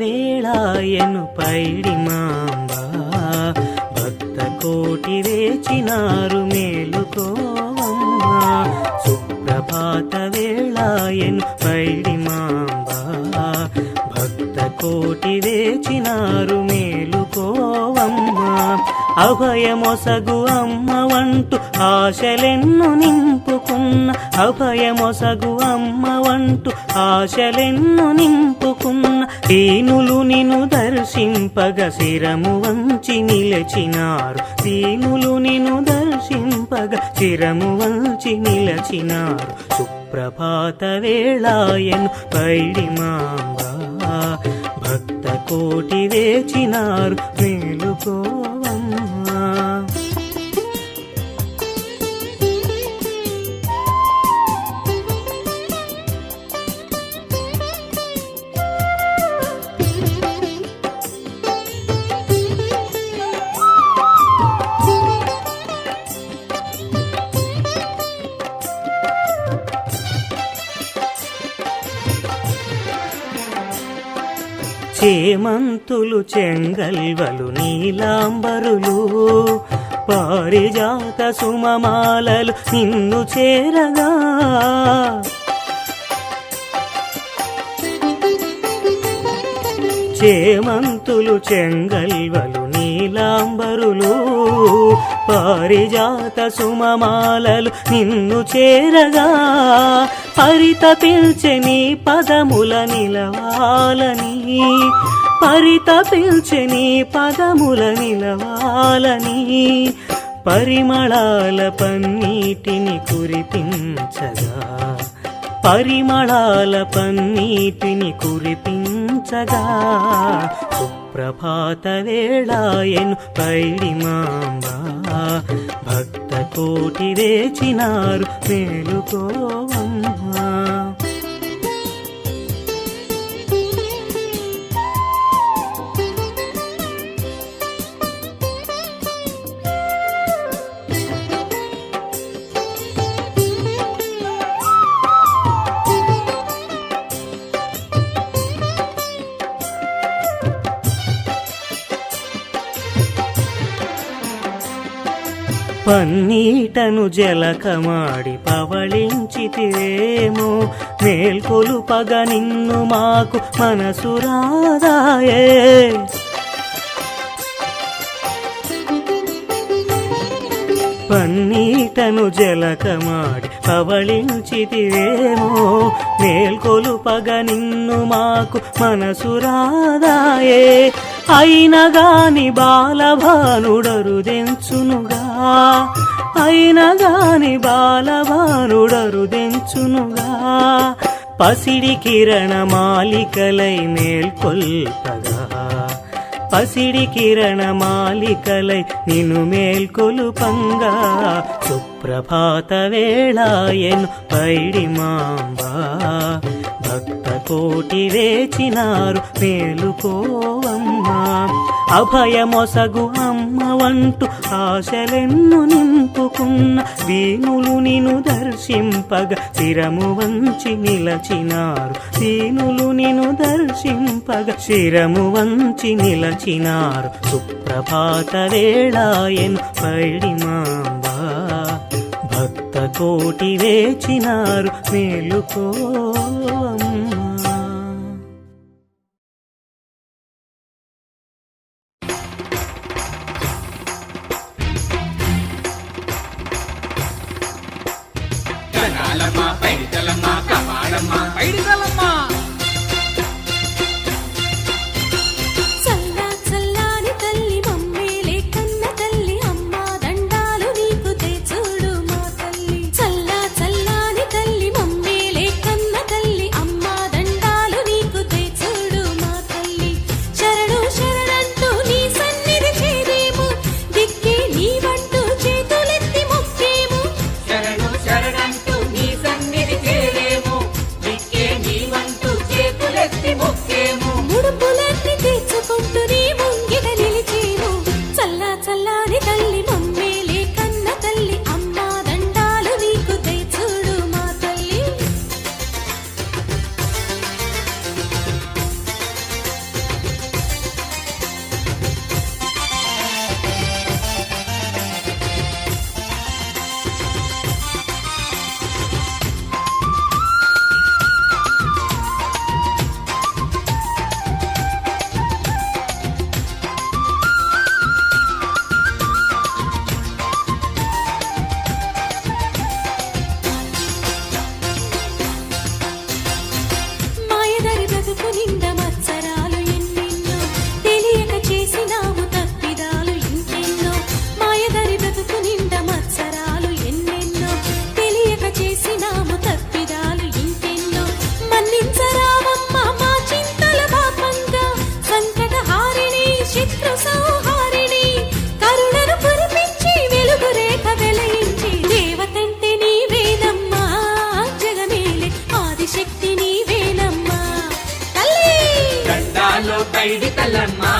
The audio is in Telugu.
వేళాయను పైడి మాంబ భక్త కోటి వేచినారు మేలుకోవమ్మా సుప్రభాత వేళాయను పైడి మాంబ భక్త కోటి వేచినారు మేలుకోవమ్మా అభయమొసగు అమ్మ వంటూ ఆశలెన్ను నింపు అభయమొసగు అమ్మ వంటు ఆశలెన్ను నింపుకున్న దీనులు నిన్ను దర్శింపగ శిరము వంచి నిలచినారు. దీనులు నిన్ను దర్శింపగ శిరము వంచి నిలచినారు. సుప్రభాత వేళాయను పైడి భక్త కోటి వేచినారు. మేలుకో చేమంతులు చెంగల్వలు నీలాంబరులు పారిజాత సుమమాలలు నిన్ను చేరగా. చేమంతులు చెంగల్వలు నీలాంబరులు పారిజాత సుమమాలలు నిన్ను చేరగా. పరిత పిల్చని పదముల నిలవాలని. పరిత పిల్చని పదముల నిలవాలని. పరిమళాల పన్నీటిని కురిపించగా. పరిమళాల పన్నీటిని కురిపించగా. సుప్రభాత వేళాయను పైడి మాంబా భక్త కోటి వేచినారు మేలుకోవం పన్నీటను జలకమాడి పవళించితివేమో. మేల్కొలుపగ నిన్ను మాకు మనసు రాదాయే. పన్నీటను జలకమాడి పవళించితివేమో మేల్కొలు పగ నిన్ను మాకు మనసురాదాయే అయినగాని బాలభానుడరుదెంచునుగా. అయినగాని బాలభానుడరుదెంచునుగా. పసిడి కిరణ మాలికలై మేల్కొల్పగా. పసిడి కిరణ మాలికలై నిన్ను మేల్కొలుపంగా సుప్రభాత వేళాయను పైడి మాంబా. భక్త కోటి వేచినారు మేలుకోవమ్మా. అభయమొసగు అమ్మ వంటు ఆశలెన్ను నింపుకున్న దీనులు నిను దర్శింపగ. స్థిరము వంచి నిలచినారు దీనులు నిను దర్ దర్శింపగ శిరము వంచి నిలచినారు. సుప్రభాత వేళాయను పైడి భక్త కోటి వేచినారు మేలుకో నీవేనమ్మా తల్లి! దండాలో తైడి తల్లమ్మా.